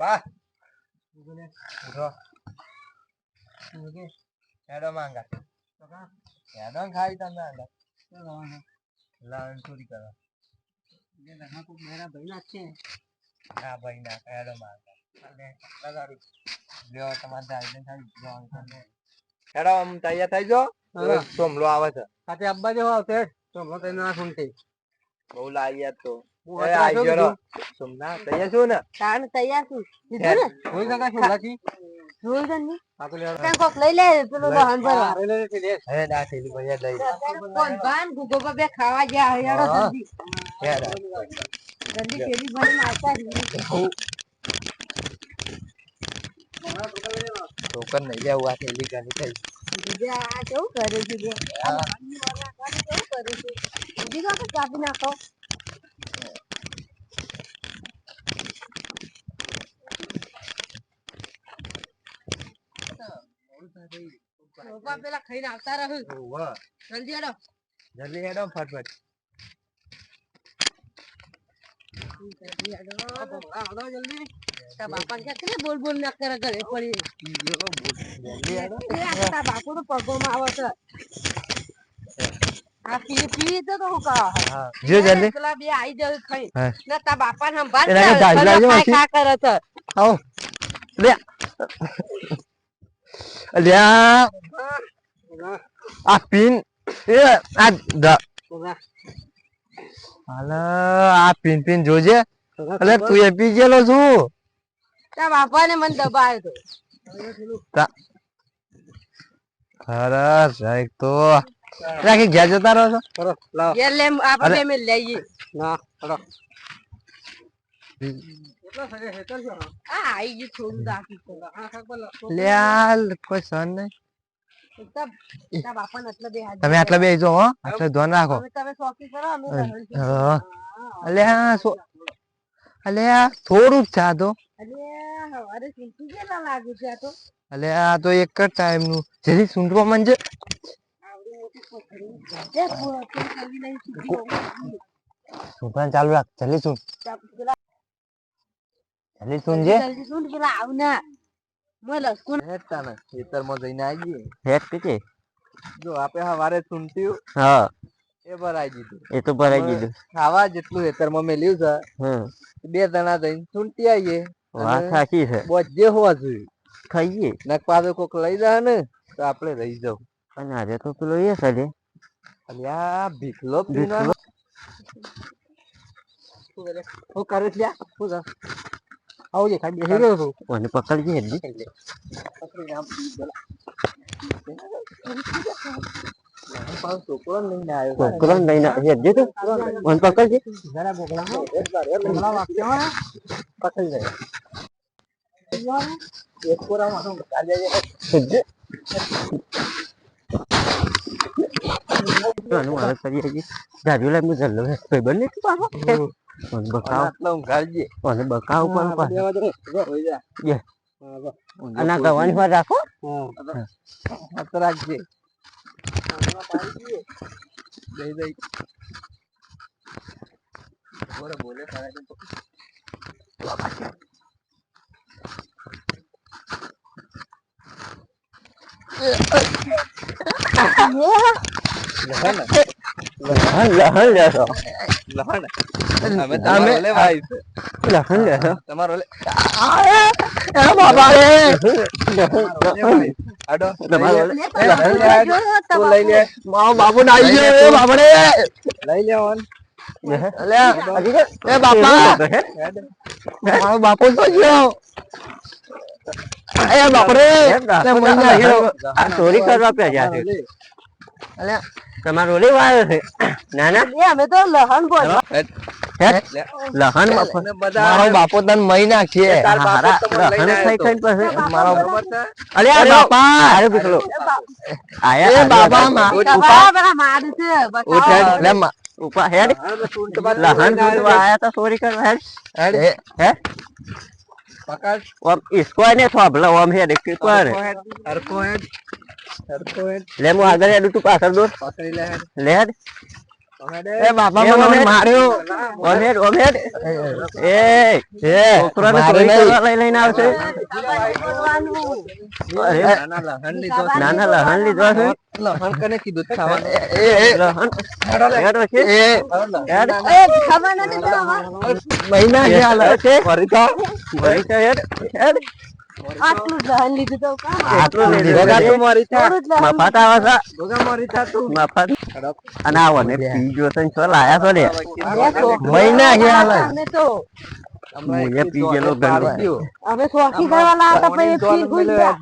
પા. ઉઠો. હેડો માંગા. હેડો ને ખાઈ તમે આગળ. લાવણ ચોરી કરો. હા ભાઈ ના હેડો માંગા. લગાડું. લ્યો તમારે દાઈને ખાઈ જવાનું તમે હેડો આમ તૈયાર થઈ હા. સોમલો આવે છે. સાથે અબ્બા જેવો આવશે. તો હમણાં તઈને ના સુનતી બહુ લાગ્યા તો. તૈયાર છું ને? તાણ તૈયાર છું. કીધું ને. ત્યાં કોક લઈ લે પેલું વાહન ભરવા હા, લઈ લે, લઈ લે. હે આ થેલી ભૈયા લઈ લે. કોણ ભાન? ગુગો પર બે ખાવા ગયા હૈયાડો હા. જલ્દી હેડ જલ્દી પેલી ભરીને આવતા રહીએ. ટોકન નહીં લેવું આ થેલી ઘણી થઈ. કેવું કરે છે? કાંઈ કાપી નાખો? પપ્પા પેલા ખાઈને આવતા રહે. ઓવા જલ્દી હેડો. જલ્દી હેડો ફટફટ. જલ્દી હેડો હા, જલ્દી. તારા બાપા કે બોલ બોલ ના કરે ઘરે પડી જલ્દી હેડો. એ આ બાપુ તો પગોમાં આવે છે. આ પી પી તો તો હું કહા. હા. જો જલ્દી. પેલા બે આઈ જાય ખાઈ. ના તા બાપા ને સંભાળ. ખા કરે છે? આવો. લે. અલ્યા આ પિન એ આ. હાલ આ પિન પિન જોજે અલે તું એ પી ગયેલો છું તારા બાપા ને મને દબાયો તો ખરા સાહેબ તો રાખી ઘેર જતા રહો છો. ઘેર લે આપણે લઈએ ના, સન તમે આટલા બે જો હો આટલે ધ્યાન રાખો. અલ્યા અલ્યા થોડું જ આ તો. અલ્યા, આ તો એક જ ટાઈમનું જેથી સૂંઢવા મન છે. સૂંઢવાનું ચાલુ રાખ જલ્દી પેલા જલ્દી સૂંઢજે જલ્દી સુન પેલા આવ ના મોય લસકુન હેઠતા ને ખેતરમાં જઈને આવી હેત કે જો આપે હવારે સુનતીયું હા. એ ભરાઈ દીધું. એ તો ભરાઈ દીધું ખાવા જેટલું ખેતરમાં મેલ્યું છે. હમ. બે જણા જઈને સુનતી આવીએ. વાત સાચી છે. બોજે હોવા જોઈએ. ખાઈએ. નક પાછો કોક લઈ જાય ને તો આપણે રહી જાવ. અને આજે તો પેલો એ છે અલ્યા ભીખલો ભીખલો. હું કરું? છું લ્યા? જે આવું છે, ખાલી બેસી રહ્યો છું. કોને પકડજે હેડી છોકરો લઈને આવ્યો છોકરો લઈને હેડજે પકડજે જરા પકડી જાય. એક કરી તું બકાવ આટલો કોને બકાવ પણ હા, બે પાછો વાગે જો, હોઈ જા. બે. હા, જો. અને આ ગવાની પર રાખો હા. રાખજે જઈ જઈ બોલે બોલે તારા તો લહણ લહણ અમે અમે- તમારો લે ભાઈ છે. લહન લેશો તમારો લે એ બાબા રે લે ભાઈ. આડો તમારો લઈ લે. લે. લહણ લે લઈ લે બાપુ ના આવી ગયો બાપડે લઈ લે ઓન અલ્યા હજી કે એ બાપા મારો બાપુ તો ગયો એ બાપરે ચોરી કરવા પ્યા છે અલ્યા તમારો ઓલી વાયો છે. ના ના એ અમે તો લહણ બોલ. લહન મારો બાપો તને મહી નાખીએ. લહન થઈ મારો મારો બાપા અરે પીકલો આયા એ. માં બાપા છે. લે ઉપા હેડ. તો બાદ લહન આયા. તો સોરી કરવા હેડ. હે? પકડ. ઓમ ઈસકો ને થોભલો ઓમ હેડ કે પર હરખો હેડ. હરખો હેડ. લે હું આગળ હેડું તું પાછળ દોર પકડી લે હેડ. લે હેડ એ બાપા મને માર્યો. ઓમેટ ઓમેટ એ એ. છોકરાને ચોરી લઈ લઈને આવશે. નાના લહણ લીધો છે. લહણ કને કીધું? જ ખાવાનું? લહણ. હેડો છે. હેડ. એ ખબર નથી મહિના ગયા છે. ફરી તો. વળી તો હેડ. હેડ. આટલું દહન લીધું તો કામ આવે? આટલું લીધું તું મારી થા. મારી થા તું. મફત અને આવો ને પીજો તો છો લાયા છો લે મહિના. અમે તો અમે પણ એ પી ગયા.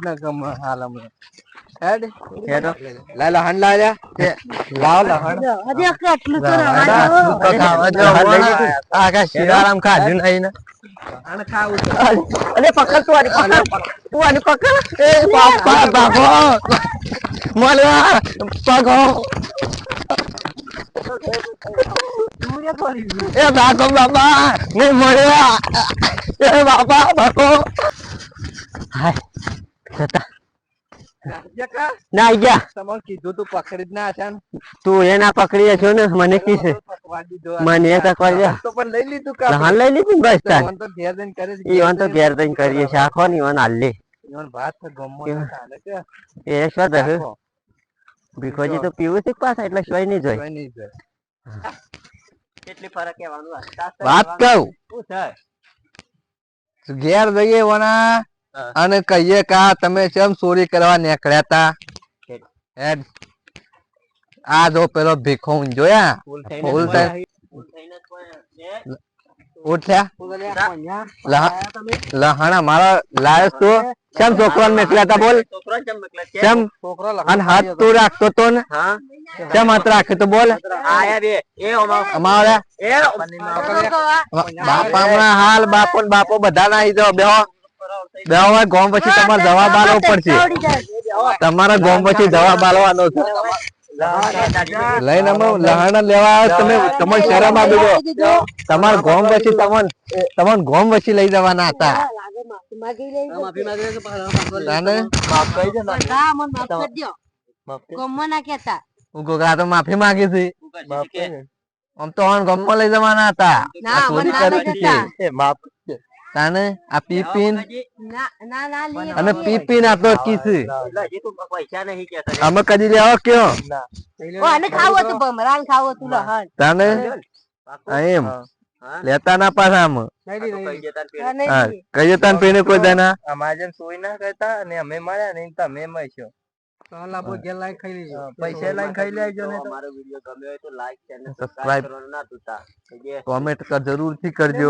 હેડ. હેડો લા લહણ લાવ લ્યા. એ, લાવ લહણ. જો, હજી એક આટલું તો રવા. તું ખાવા જો. લહણ લઈ લીધું. આ કાંઈ શિયાળામાં ખાધું નહીં ને. આને ખાવું છે. પકડ તું આની પકડ તું આની પકડ એ બાપા, બાપા. મળ્યા. પગો. એ બાપો, બાપા. નહીં મળ્યા. એ બાપા, બાપો. હાય જતા ના ગયા. તમારે કીધું તું પકડી જ ના છે તું એ ના પકડી છો ને મને કી છે? મને એ તકવા દે તો પણ લઈ લીધું કા હા લઈ લીધું બસ તાન. ઈવન તો ઘેર જઈને કરે છે. ઈવન તો ઘેર જઈને કરીએ છે. આખો ને ઈવન હાલ. ઈવન ભાત તો ગમો ચાલે છે. એ શું દે. ભીખોજી તો પીવું છે પાછા? એટલે સોય નહીં જોઈ નહીં જોય. કેટલી ફરક કહેવાનું વાત કહું. શું થાય? ઘેર જઈએ વના અને કહીએ કા તમે કેમ ચોરી કરવા નીકળ્યા તા? હેડ. આ જો પેલો ભીખો જોયા ફૂલ ફૂલ થઈને ફૂલ થઈને જ ઉઠ્યા લહ- લહાણા મારા લાયસ તો કેમ છોકરાને મેકલ્યા તા બોલ? છોકરો કેમ અને હાથ તું રાખતો તો ને? હા? કેમ હાથ રાખે તો બોલ? આયા બે એ ઓમાં- એ બાપા હમણાં હાલ બાપો ને બાપો બધા ના આવી જાઓ બેહો બેહો ગોમ પછી તમારે જવાબ આલવો પડશે. તમારા ગોમ પછી જવાબ આલવાનો છે. લઈને અમે લહાણ લેવા આવ્યા તમે? તમને શરમ આવી ગયો દીધું. તમારા ગોમ પછી તમને તમને ગોમ પછી લઈ જવાના હતા. માફી માગી લઈ તાને બધા મને માફ કરી દ્યો. ગમવા ના કહેતા. હું ગોગા તો માફી માંગી છે. આમ તો ગોમમાં લઈ જવાના હતા. તાને આ પીપીન? અને પીપીન આપડો તો કી છે? હજી તું પૈસા નહીં અમે કદી લેવા કયો? ખાવું હતું ભમરાને ખાવું હતું લહણ. તાને? એમ. લેતા ના પાછા આમ. તો કઈ જતા પેને કોઈ દાના. અમારે જેમ સોય ના કરતા અને અમે મળ્યા નહીં તમે મળશો. પૈસા લઈને ખાઈ લેજો ને તો. વીડિયો ગમ્યો લાઈક ચેનલ Subscribe. સબસ્ક્રાઇબ કરવાનું ના ભૂલતા. કે જે કોમેન્ટ જરૂરથી કરજો.